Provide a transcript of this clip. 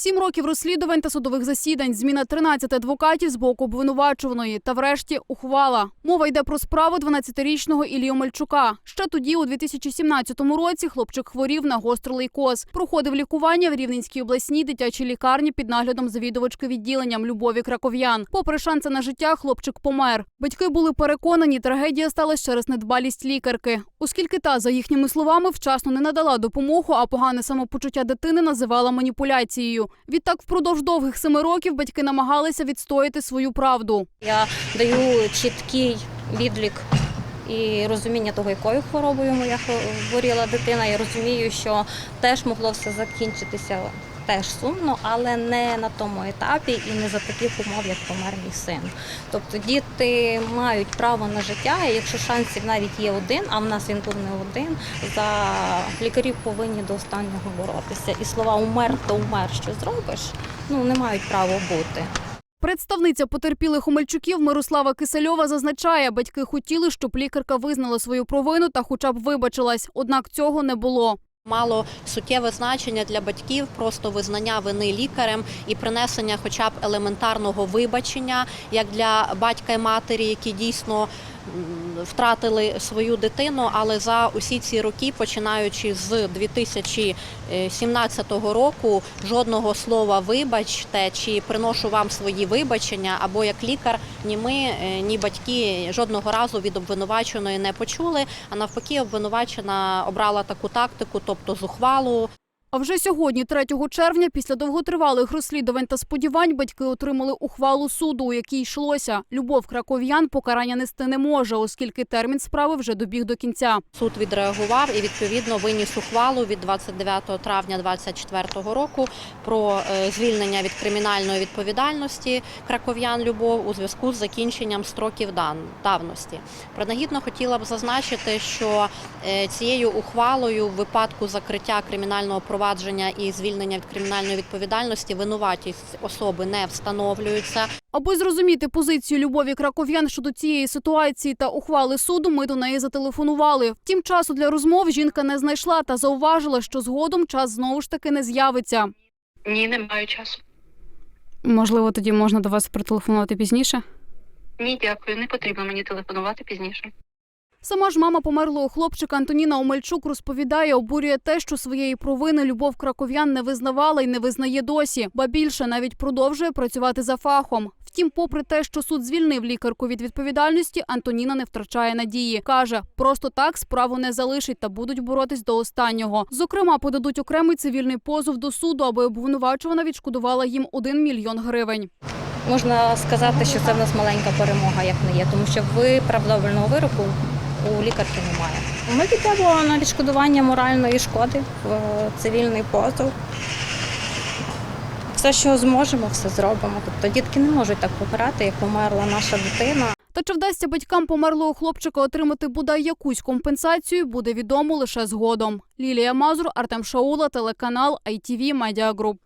Сім років розслідувань та судових засідань, зміна 13 адвокатів з боку обвинувачуваної та врешті ухвала. Мова йде про справу 12-річного Ілію Мальчука. Ще тоді, у 2017 році, хлопчик хворів на гострий лейкоз. Проходив лікування в Рівненській обласній дитячій лікарні під наглядом завідувачки відділенням Любові Краков'ян. Попри шанси на життя, хлопчик помер. Батьки були переконані, трагедія сталася через недбалість лікарки, оскільки та, за їхніми словами, вчасно не надала допомогу, а погане самопочуття дитини називала маніпуляцією. Відтак, впродовж довгих семи років батьки намагалися відстояти свою правду. Я даю чіткий відлік і розуміння того, якою хворобою моя хворіла дитина. Я розумію, що теж могло все закінчитися теж сумно, але не на тому етапі і не за таких умов, як помер мій син. Тобто діти мають право на життя, і якщо шансів навіть є один, а в нас він був не один, за лікарів повинні до останнього боротися. І слова умер, то умер, що зробиш, ну не мають права бути. Представниця потерпілих у Мальчуків Мирослава Кисельова зазначає, батьки хотіли, щоб лікарка визнала свою провину та хоча б вибачилась. Однак цього не було. Мало суттєве значення для батьків просто визнання вини лікарем і принесення, хоча б елементарного вибачення, як для батька і матері, які дійсно втратили свою дитину. Але за усі ці роки, починаючи з 2017 року, жодного слова вибачте чи приношу вам свої вибачення, або як лікар, ні ми, е, ні батьки жодного разу від обвинуваченої не почули. А навпаки, обвинувачена обрала таку тактику, тобто зухвалу, А вже сьогодні, 3 червня, після довготривалих розслідувань та сподівань, батьки отримали ухвалу суду, у якій йшлося. Любов краков'ян покарання нести не може, оскільки термін справи вже добіг до кінця. Суд відреагував і відповідно виніс ухвалу від 29 травня 2024 року про е, звільнення від кримінальної відповідальності краков'ян Любов у зв'язку з закінченням строків давності. Принагідно хотіла б зазначити, що е, цією ухвалою в випадку закриття кримінального провадження і звільнення від кримінальної відповідальності винуватість особи не встановлюється. Аби зрозуміти позицію Любові Краков'ян щодо цієї ситуації та ухвали суду, ми до неї зателефонували. Втім, часу для розмов жінка не знайшла та зауважила, що згодом час знову ж таки не з'явиться. Ні, не маю часу. Можливо, тоді можна до вас прителефонувати пізніше. Ні, дякую, не потрібно мені телефонувати пізніше. Сама ж мама померлого хлопчика Антоніна Омельчук розповідає, обурює те, що своєї провини Любов Краков'ян не визнавала і не визнає досі, ба більше навіть продовжує працювати за фахом. Втім, попри те, що суд звільнив лікарку від відповідальності, Антоніна не втрачає надії. каже, просто так справу не залишить та будуть боротись до останнього. Зокрема, подадуть окремий цивільний позов до суду, аби обвинувачувана відшкодувала їм 1 мільйон гривень. Можна сказати, що це в нас маленька перемога, як не є, тому що виправдовального вироку у лікарки немає. Ми підемо на відшкодування моральної шкоди в цивільний позов. Все, що зможемо, все зробимо. Тобто дітки не можуть так помирати, як померла наша дитина. Та чи вдасться батькам померлого хлопчика отримати бодай якусь компенсацію, буде відомо лише згодом. Лілія Мазур, Артем Шаула, телеканал ITV Media Group.